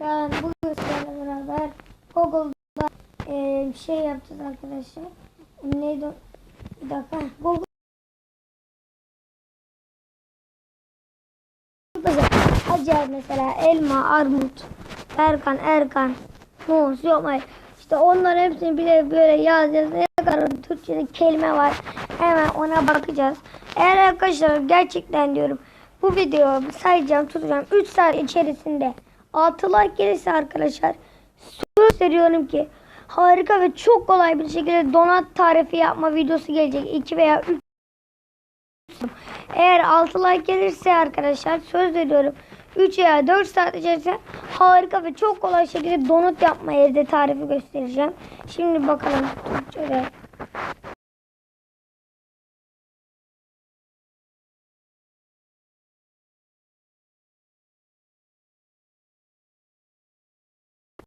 Ben bugün sizlerle beraber Google'da eee, bir şey yapacağız arkadaşlar. Neydi? o? Bir dakika. Google Hacer mesela elma, armut, Erkan, Erkan, muz, yok hayır. İşte onların hepsini bile böyle yazacağız. Ne kadar Türkçe'de kelime var. Hemen ona bakacağız. Eğer arkadaşlar gerçekten diyorum bu videoyu sayacağım tutacağım 3 saat içerisinde 6 like gelirse arkadaşlar söz veriyorum ki harika ve çok kolay bir şekilde donat tarifi yapma videosu gelecek. 2 veya 3 eğer 6 like gelirse arkadaşlar söz veriyorum 3 veya 4 saat içerisinde harika ve çok kolay şekilde donut yapma evde tarifi göstereceğim. Şimdi bakalım Türkçe'de.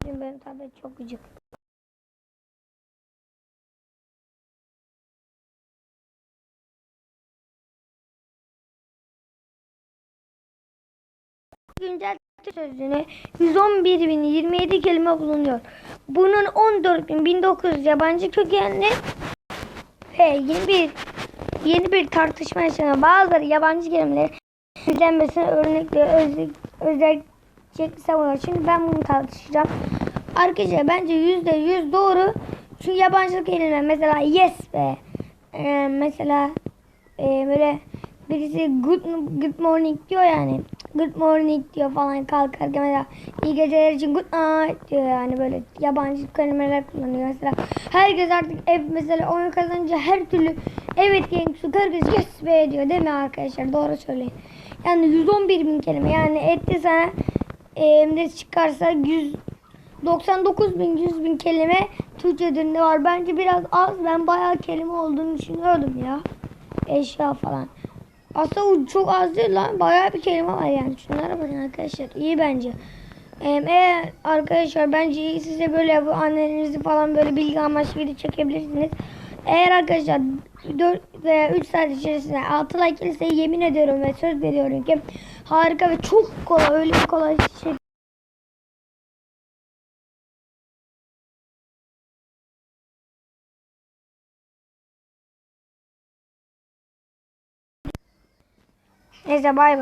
Şimdi benim tablet çok gıcık. Güncel sözlüğüne 111.027 kelime bulunuyor. Bunun 14.1900 yabancı kökenli ve yeni bir yeni bir tartışma yaşanan bazıları yabancı kelimeleri izlenmesine örnekle özlük, özellikle savunuyor. Şimdi ben bunu tartışacağım. Arkadaşlar bence %100 doğru. Çünkü yabancı kelime mesela yes be. Ee, mesela e, böyle birisi good, good morning diyor yani. Good morning diyor falan kalkarken mesela iyi geceler için good night diyor yani böyle yabancı kelimeler kullanıyor mesela. Herkes artık ev mesela oyun kazanınca her türlü evet genç herkes yes be diyor değil mi arkadaşlar doğru söyleyin. Yani 111 bin kelime yani etti sana e, ne çıkarsa 100 99 bin 100 bin kelime Türkçe dilinde var. Bence biraz az. Ben bayağı kelime olduğunu düşünüyordum ya. Eşya falan. Aslında çok az değil lan. Bayağı bir kelime var yani. Şunlara bakın arkadaşlar. İyi bence. Ee, eğer arkadaşlar bence size böyle bu annenizi falan böyle bilgi amaçlı video çekebilirsiniz. Eğer arkadaşlar 4 veya 3 saat içerisinde 6 like gelirse yemin ediyorum ve söz veriyorum ki harika ve çok kolay öyle kolay şey Neyse bay bay.